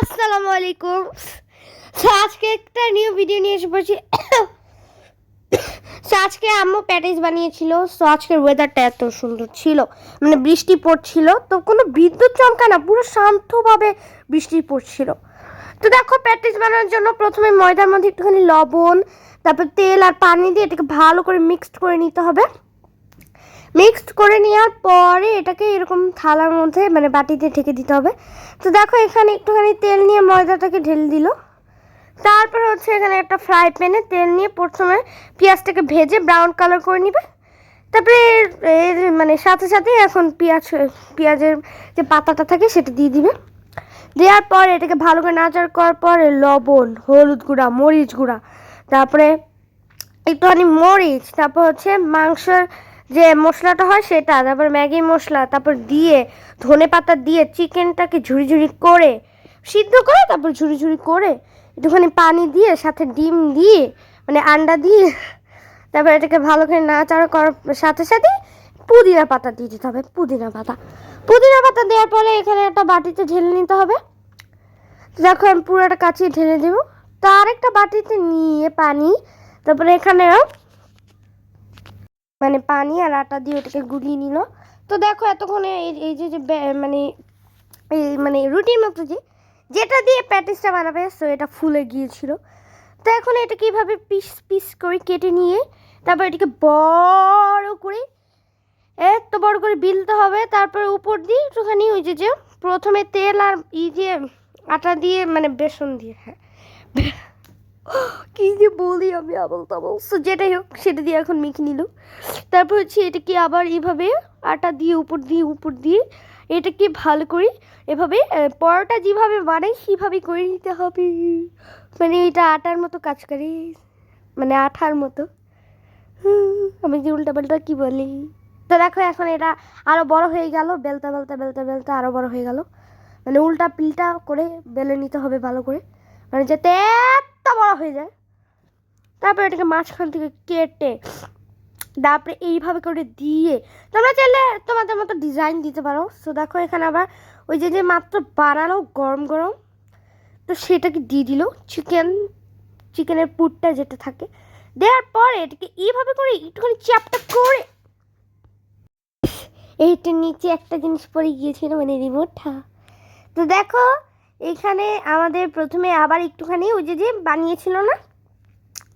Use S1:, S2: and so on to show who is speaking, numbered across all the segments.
S1: আসসালামু আলাইকুম। আজকে একটা নিউ ভিডিও নিয়ে এসে পড়ছি। আজকে আম্মু প্যাটিস বানিয়েছিল। সো আজকের ওয়েদারটা এত সুন্দর ছিল। মানে বৃষ্টি পড়ছিল। তো কোনো বিদ্যুৎ চমকা না, পুরো শান্তভাবে বৃষ্টি পড়ছিল। তো দেখো, প্যাটিস বানানোর জন্য প্রথমে ময়দার মধ্যে একটুখানি লবণ, তারপর তেল আর পানি দিয়ে এটাকে ভালো করে মিক্সড করে নিতে হবে। মিক্সড করে নেওয়ার পরে এটাকে এরকম থালার মধ্যে মানে বাটিতে ঢেকে দিতে হবে। তো দেখো এখানে একটুখানি তেল নিয়ে ময়দাটাকে ঢেলে দিল। তারপর হচ্ছে এখানে একটা ফ্রাই প্যানে তেল নিয়ে প্রথমে পেঁয়াজটাকে ভেজে ব্রাউন কালার করে নিবে। তারপরে এর মানে সাথে সাথে এখন পেঁয়াজ, পেঁয়াজের যে পাতাটা থাকে সেটা দিয়ে দিবে। দেওয়ার পর এটাকে ভালো করে নাচার করার পর লবণ, হলুদ গুঁড়া, মরিচ গুঁড়া, তারপরে একটুখানি মরিচ, তারপর হচ্ছে মাংসের যে মশলাটা হয় সেটা, তারপর ম্যাগি মশলা, তারপর দিয়ে ধনে পাতা দিয়ে চিকেনটাকে ঝুড়ি ঝুড়ি করে সিদ্ধ করে, তারপর ঝুড়ি ঝুড়ি করে একটুখানি পানি দিয়ে, সাথে ডিম দিয়ে মানে আন্ডা দিয়ে, তারপর এটাকে ভালো করে নাড়াচাড়া করার সাথে সাথে পুদিনা পাতা দিয়ে দিতে হবে, পুদিনা পাতা। পুদিনা পাতা দেওয়ার পরে এখানে একটা বাটিতে ঢেলে নিতে হবে। দেখো আমি পুরোটা কাচিয়ে ঢেলে দেবো। তো আরেকটা বাটিতে নিয়ে পানি, তারপরে এখানে মানে পানি আর আটা দিয়ে ওটাকে গুলিয়ে নিল। তো দেখো এতক্ষণে এই যে যে মানে এই মানে রুটির মতো যে, যেটা দিয়ে প্যাটিসটা বানাবে সো এটা ফুলে গিয়েছিল। তো এখন এটা কীভাবে পিস পিস করে কেটে নিয়ে তারপর এটাকে বড় করে, এত বড় করে বিলতে হবে, তারপর উপর দিয়ে একটুখানি ওই যে যে প্রথমে তেল আর ই দিয়ে আটা দিয়ে মানে বেসন দিয়ে হ্যাঁ। কি যে বলি আমি আবল তাবল। সো যেটাই হোক, সেটা দিয়ে এখন মেখে নিল। তারপর হচ্ছে এটাকে আবার এভাবে আটা দিয়ে, উপর দিয়ে উপর দিয়ে এটাকে ভালো করে এভাবে পরোটা যেভাবে বানাই, সেভাবে করে নিতে হবে। মানে এটা আটার মতো কাজ করে। মানে আঠার মতো। আমি যে উল্টা পাল্টা কী বলি? তো দেখো, এখন এটা আরও বড় হয়ে গেল, বেলতা বেলতা বেলতা বেলতা আরও বড় হয়ে গেল। মানে উল্টা পিল্টা করে বেলে নিতে হবে ভালো করে। মানে যাতে এত বড় হয়ে যায়। তারপরে এটাকে মাঝখান থেকে কেটে, তারপরে এইভাবে করে দিয়ে, তোমরা চাইলে তোমাদের মতো ডিজাইন দিতে পারো। সো দেখো এখানে আবার ওই যে যে মাত্র বানানো গরম গরম, তো সেটাকে দিয়ে দিল চিকেন চিকেনের পুরটা যেটা থাকে। দেওয়ার পরে এটাকে এইভাবে করে একটুখানি চ্যাপটা করে, এইটার নিচে একটা জিনিস পরে গিয়েছিল মানে রিমোটটা। তো দেখো এখানে আমাদের প্রথমে আবার একটুখানি ওই যে যে বানিয়েছিল না?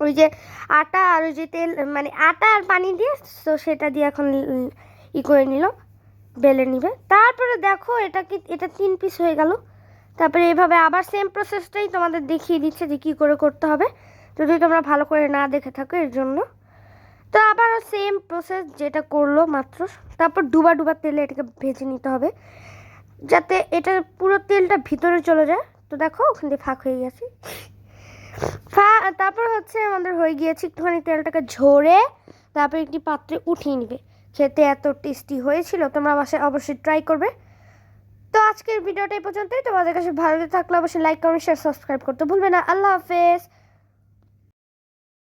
S1: ওই যে আটা আর ওই যে তেল মানে আটা আর পানি দিয়ে, তো সেটা দিয়ে এখন ই করে নিল, বেলে নিবে। তারপরে দেখো, এটা কি, এটা তিন পিস হয়ে গেল। তারপরে এভাবে আবার সেম প্রসেসটাই তোমাদের দেখিয়ে দিচ্ছে যে কী করে করতে হবে। যদি তোমরা ভালো করে না দেখে থাকো, এর জন্য। তো আবারও সেম প্রসেস যেটা করল মাত্র। তারপর ডুবা ডুবা তেলে এটাকে ভেজে নিতে হবে। যাতে এটা পুরো তেলটা ভিতরে চলে যায়। তো দেখো, ওখান দিয়ে ফাঁক হয়ে গেছে। ফা- তারপর হচ্ছে আমাদের হয়ে গিয়েছে একটুখানি তেলটাকে ঝরে, তারপর একটি পাত্রে উঠিয়ে নিবে। খেতে এত টেস্টি হয়েছিল, তোমরা বাসায় অবশ্যই ট্রাই করবে। তো আজকের ভিডিওটা এই পর্যন্তই। তোমাদের কাছে ভালো থাকলে অবশ্যই লাইক কমেন্ট শেয়ার সাবস্ক্রাইব করতে ভুলবে না। আল্লাহ হাফেজ।